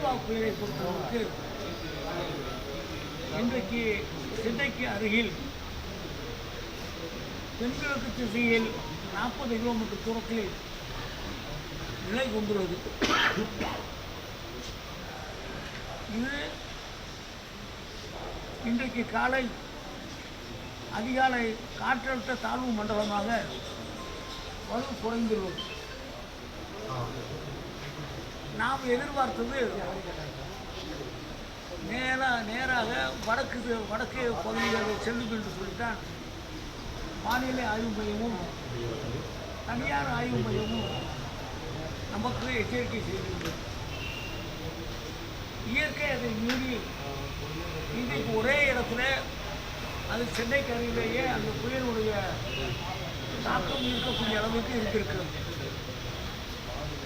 நிர்வா புயலை பொறுத்தவரைக்கு இன்றைக்கு சென்னைக்கு அருகில் தென்கிழக்கு திசையில் நாற்பது கிலோமீட்டர் தூரத்தில் நிலை கொண்டுள்ளது. இது இன்றைக்கு காலை அதிகாலை காற்றழுத்த தாழ்வு மண்டலமாக வலு குறைந்துள்ளது. நாம் எதிர்பார்த்தது நேராக நேராக வடக்கு வடக்கு பகுதிகளில் செல்லும் என்று சொல்லித்தான் வானிலை ஆய்வு மையமும் தனியார் ஆய்வு மையமும் நமக்கு எச்சரிக்கை செய்கிறது இயற்கை அதை மீறி இன்றைக்கு ஒரே இடத்துல அது சென்னைக்கு அருகிலேயே அந்த புயலுடைய தாக்கம் இருக்கக்கூடிய அளவுக்கு இருந்திருக்கிறது.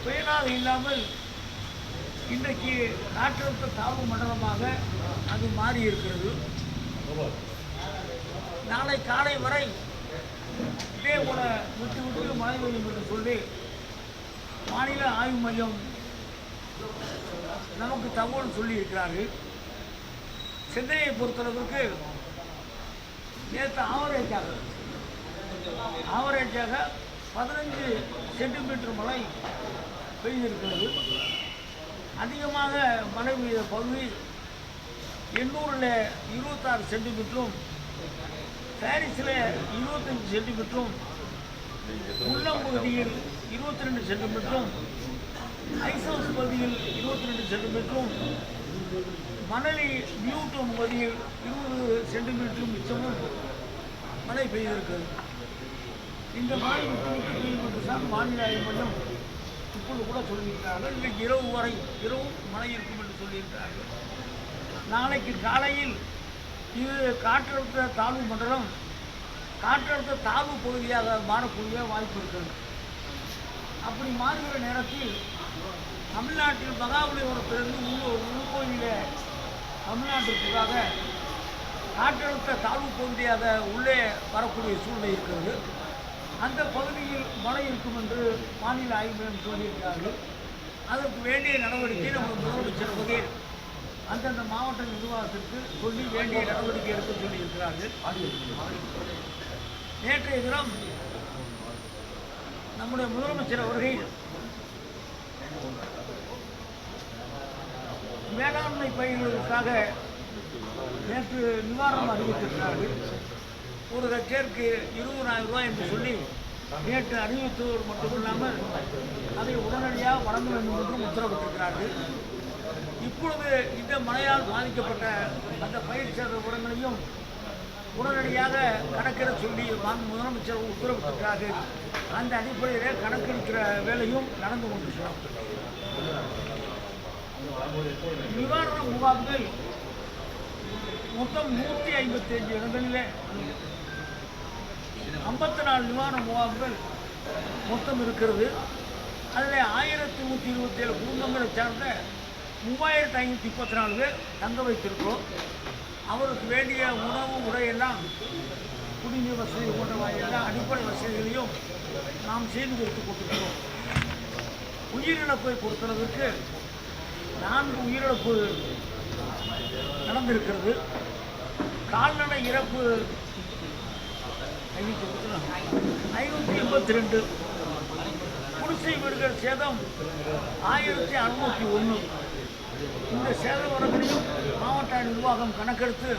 புயலாக இல்லாமல் இன்றைக்கு காற்றழுத்த தாழ்வு மண்டலமாக அது மாறி இருக்கிறது நாளை காலை வரை இதே போல விட்டு விட்டு மழை பெய்யும் என்று சொல்லி மாநில ஆய்வு மையம் நமக்கு தகவல் சொல்லி இருக்கிறார்கள் சென்னையை பொறுத்தளவுக்கு நேற்று ஆவரேஜாக ஆவரேஜாக பதினஞ்சு சென்டிமீட்டர் மழை பெய்திருக்கிறது. அதிகமாக மழை பெய்த பகுதி எண்ணூரில் இருபத்தாறு சென்டிமீட்டரும் பாரிஸில் இருபத்தஞ்சி சென்டிமீட்டரும் உள்ளம் பகுதியில் இருபத்தி ரெண்டு சென்டிமீட்டரும் ஐசோஸ் பகுதியில் இருபத்தி ரெண்டு சென்டிமீட்டரும் மணலி நியூட்டன் பகுதியில் இருபது சென்டிமீட்டரும் மிச்சமும் மழை பெய்திருக்கிறது. இந்த மழை விட்டு விட்டு பெய்யும் தான் வானிலை ஆய்வு மையம். இப்பொழுது கூட சொல்லியிருக்கிறார்கள் இன்றைக்கு இரவு வரை இரவும் மழை இருக்கும் என்று சொல்லியிருக்கிறார்கள். நாளைக்கு காலையில் இது காற்றழுத்த தாழ்வு மண்டலம் காற்றழுத்த தாழ்வு பகுதியாக மாறக்கூடிய வாய்ப்பு இருக்கிறது. அப்படி மாறுகிற நேரத்தில் தமிழ்நாட்டில் மகாபலிபுரத்திலிருந்து உள்ளூர் உள்கோயில தமிழ்நாட்டிற்காக காற்றழுத்த தாழ்வு பகுதியாக உள்ளே வரக்கூடிய சூழ்நிலை இருக்கிறது. அந்த பகுதியில் மழை இருக்கும் என்று மாநில ஆய்வு மையம் சொல்லியிருக்கிறார்கள். அதற்கு வேண்டிய நடவடிக்கை நம்ம முதலமைச்சர் வகையில் அந்தந்த மாவட்ட நிர்வாகத்திற்கு சொல்லி வேண்டிய நடவடிக்கை எடுக்க சொல்லியிருக்கிறார்கள். நேற்றைய தினம் நம்முடைய முதலமைச்சர் அவர்கள் வேளாண்மை பயிர்களுக்காக நேற்று நிவாரணம் அறிவித்திருக்கிறார்கள். ஒரு ஹெக்டேருக்கு இருபதாயிரம் ரூபாய் என்று சொல்லி நேற்று அறிவித்தவர் மட்டுமில்லாமல் அதை உடனடியாக வழங்க வேண்டும் என்றும் உத்தரவிட்டிருக்கிறார்கள். இப்பொழுது இந்த மழையால் பாதிக்கப்பட்ட அந்த பயிர் சேர்ந்த உரங்களையும் உடனடியாக கணக்கிட சொல்லி மாண்பு முதலமைச்சர் உத்தரவிட்டிருக்கிறார்கள். அந்த அடிப்படையில் கணக்கெடுக்கிற வேலையும் நடந்து கொண்டிருக்கிறோம் நிவாரண முகாம்கள் மொத்தம் நூற்றி ஐம்பத்தி அஞ்சு இடங்களில் ஐம்பத்தி நாலு நிவாரண முகாம்கள் மொத்தம் இருக்கிறது. அதில் ஆயிரத்தி நூற்றி இருபத்தி ஏழு குடும்பங்களை சார்ந்த மூவாயிரத்தி ஐநூற்றி முப்பத்தி நாலு பேர் தங்க வைத்திருக்கிறோம். அவருக்கு வேண்டிய உணவு உடையெல்லாம் குடிநீர் வசதி போன்ற எல்லா அடிப்படை வசதிகளையும் நாம் செய்து கொடுத்து கொண்டிருக்கிறோம். உயிரிழப்பை பொறுத்தளவிற்கு நான்கு உயிரிழப்பு நடந்திருக்கிறது. கால்நடை இறப்பு ஐநூற்றி எண்பத்தி ரெண்டு. குடிசை வீடுகள் சேதம் ஆயிரத்தி அறுநூற்றி ஒன்று. இந்த சேத வரங்களையும் மாவட்ட நிர்வாகம் கணக்கெடுத்து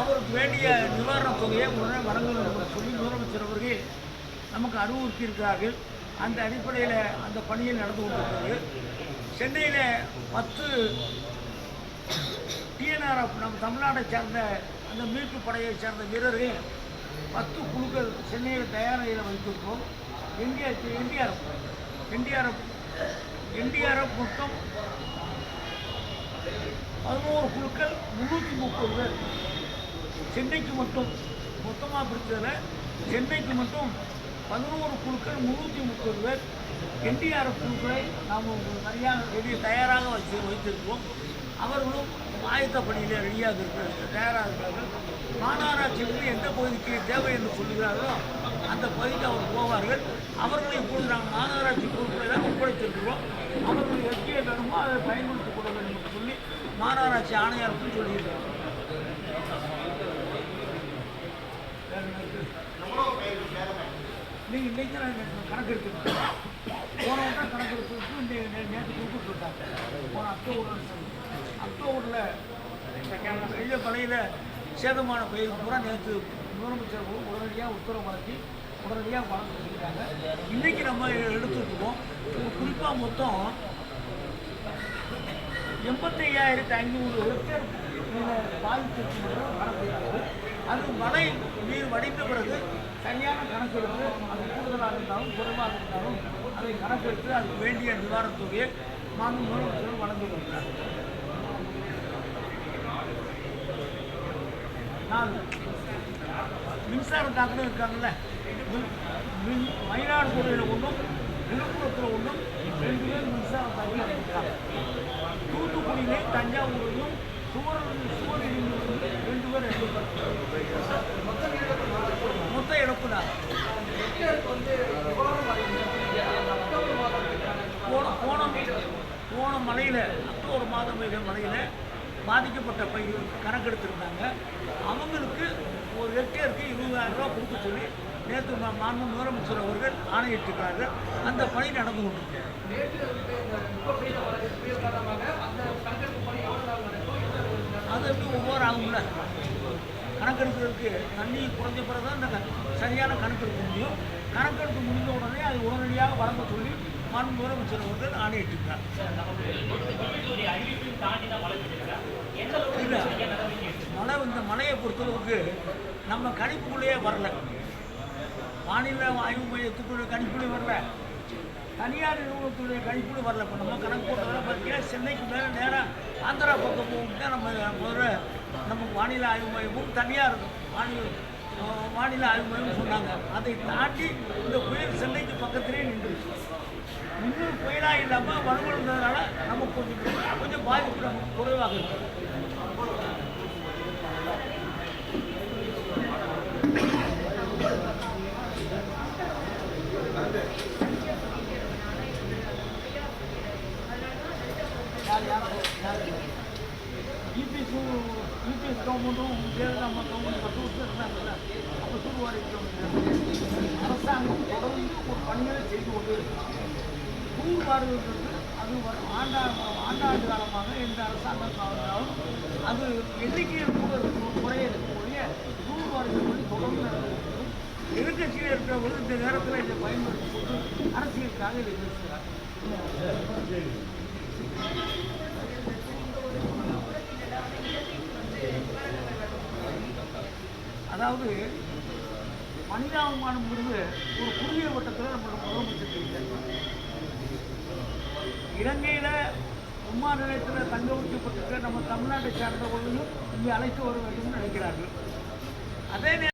அவருக்கு வேண்டிய நிவாரணத் தொகையை உடனே வழங்க வேண்டும் என்று சொல்லி முதலமைச்சர் அவர்கள் நமக்கு அறிவுறுத்தியிருக்கிறார்கள். அந்த அடிப்படையில் அந்த பணியில் நடந்து கொண்டிருக்கிறது. சென்னையில் பத்து டிஎன்ஆர்எஃப் நம் தமிழ்நாட்டை சேர்ந்த அந்த மீட்பு படையை சேர்ந்த வீரர்கள் பத்து குழுக்கள் சென்னையில் தயாரில் வைத்திருக்கோம். என்டிஆர் என்டிஆர்எஃப் என்டிஆர்எஃப் என்டிஆர்எஃப் மொத்தம் பதினோரு குழுக்கள் முந்நூற்றி முப்பது பேர் சென்னைக்கு மட்டும் மொத்தமாக பிடிச்சதில் சென்னைக்கு மட்டும் பதினோரு குழுக்கள் முந்நூற்றி முப்பது பேர் என்டிஆர்எஃப் குழுக்களை நாம் நிறையா வெளியே தயாராக வச்சு வைத்திருக்கிறோம் அவர்களும் ஆயத்த பணியிலே ரெடியாக இருக்கிறார்கள் தயாராக இருக்கிறார்கள். மாநகராட்சி மாநகராட்சியிலிருந்து எந்த பகுதிக்கு தேவை என்று சொல்கிறார்களோ அந்த பகுதிக்கு அவர் போவார்கள். அவர்களை இப்பொழுது நாங்கள் மாநகராட்சி பொறுப்பை தான் ஒப்படைத்திருக்கிறோம். அவர்கள் எப்படி வேணுமோ அதை பயன்படுத்திக் கொள்ள வேண்டும் என்று சொல்லி மாநகராட்சி ஆணையாளருக்கும் சொல்லியிருக்கிறார் நீங்கள் இன்றைக்கு நான் கணக்கு எடுத்துருக்கேன் போன வட்டம் கணக்கு எடுத்துருக்கு இன்றைக்கு நேற்று கொடுத்துருக்காங்க போன அக்டோபர் அக்டோபரில் வெள்ள மலையில் சேதமான பயிர் பூரா நேற்று முதலமைச்சர் உடனடியாக உத்தரவு வழங்கி உடனடியாக வழங்க சொல்லியிருக்காங்க. இன்றைக்கி நம்ம எடுத்துருக்கோம் குறிப்பாக மொத்தம் எண்பத்தையாயிரத்தி ஐநூறு ஹெக்டேர் பாதிப்பு வரப்படுகிறது அது மழை நீர் வடித்த பிறகு சரியான கணக்கெடுத்து அது கூடுதலாக இருந்தாலும் குறைவாக இருந்தாலும் அதை கணக்கெடுத்து அதுக்கு வேண்டிய நிவாரணத் தொகையை மாநில முதலமைச்சர் வழங்கி வருகிறார் மின்சாரம் தாக்கணும் இருக்காங்கல்ல. மின் மயிலாடுதுறையில் ஒன்றும் விழுப்புரத்தில் ஒன்றும் ரெண்டு பேர் மின்சாரம் தாக்கணும் இருக்காங்க. தூத்துக்குடியிலையும் தஞ்சாவூர்லையும் சுவர் சுவரிலும் ரெண்டு பேர் ரெண்டு பேர் மொத்த இழப்பு தான் போன போன போன மலையில் அக்டோபர் மாதம் பெய்த மலையில் பாதிக்கப்பட்ட பயிர் கணக்கெடுத்திருந்தாங்க. அவங்களுக்கு ஒரு ஹெக்டேருக்கு இருபதாயிரம் ரூபா கொடுக்க சொல்லி நேற்று மாண்பு முதலமைச்சர் அவர்கள் ஆணையிட்டிருக்காரு அந்த பணி நடந்து கொண்டிருக்கு அது எப்படி ஒவ்வொரு ஆகும்ல. கணக்கெடுக்கிறதுக்கு தண்ணி குறைஞ்ச பிறகு தான் அந்த சரியான கணக்கெடுக்க முடியும். கணக்கெடுப்பு முடிந்த உடனே அது உடனடியாக வழங்க சொல்லி மாண்பு முதலமைச்சர் அவர்கள் ஆணையிட்டிருக்கார் இல்லை மழை இந்த மழையை பொறுத்தளவுக்கு நம்ம கணிப்புக்குள்ளேயே வரல. வானிலை ஆய்வு மையத்துக்குள்ள கணிப்புள்ளே வரல. தனியார் நிறுவனத்துடைய கணிப்புல வரல. இப்போ நம்ம கணக்கு போட்டதெல்லாம் பார்த்தீங்கன்னா சென்னைக்கு மேலே நேராக ஆந்திரா பக்கம் போகும் தான் நம்ம முதல்ல நமக்கு வானிலை ஆய்வு மையமும் தனியாக வானிலை மாநில வானிலை ஆய்வு மையம் சொன்னாங்க. அதை தாண்டி இந்த புயல் சென்னைக்கு பக்கத்திலே நின்றுச்சு. இன்னும் புயலாக இல்லாமல் வலுவழுந்ததுனால நமக்கு கொஞ்சம் கொஞ்சம் பாதிப்பு நமக்கு குறைவாக இருக்குது பணிகளை செய்து கொண்டு தூர்வாருன்றது அது ஆண்டா ஆண்டாண்டு காலமாக எந்த அரசாங்கம் அது எண்ணிக்கையில் கூட குறைய இருக்கக்கூடிய ஒழிய தூர்வாருகள் பணி தொடர்ந்து எதிர்கட்சியில் இருக்கிறவர்கள் இந்த நேரத்தில் இதை பயன்படுத்தி கொண்டு அரசியலுக்காக இதை பேசுகிறார் அதாவது மனிதாபிமானம்ங்கிறது ஒரு குறுகிய வட்டத்தில் நம்மளோட முதலமைச்சர் இலங்கையில் உமா நிலையத்தில் தங்க வைக்கப்பட்டிருக்க நம்ம தமிழ்நாட்டை சார்ந்தவர்களையும் இங்கே அழைத்து வர வேண்டும் நினைக்கிறார்கள். அதே நேரம்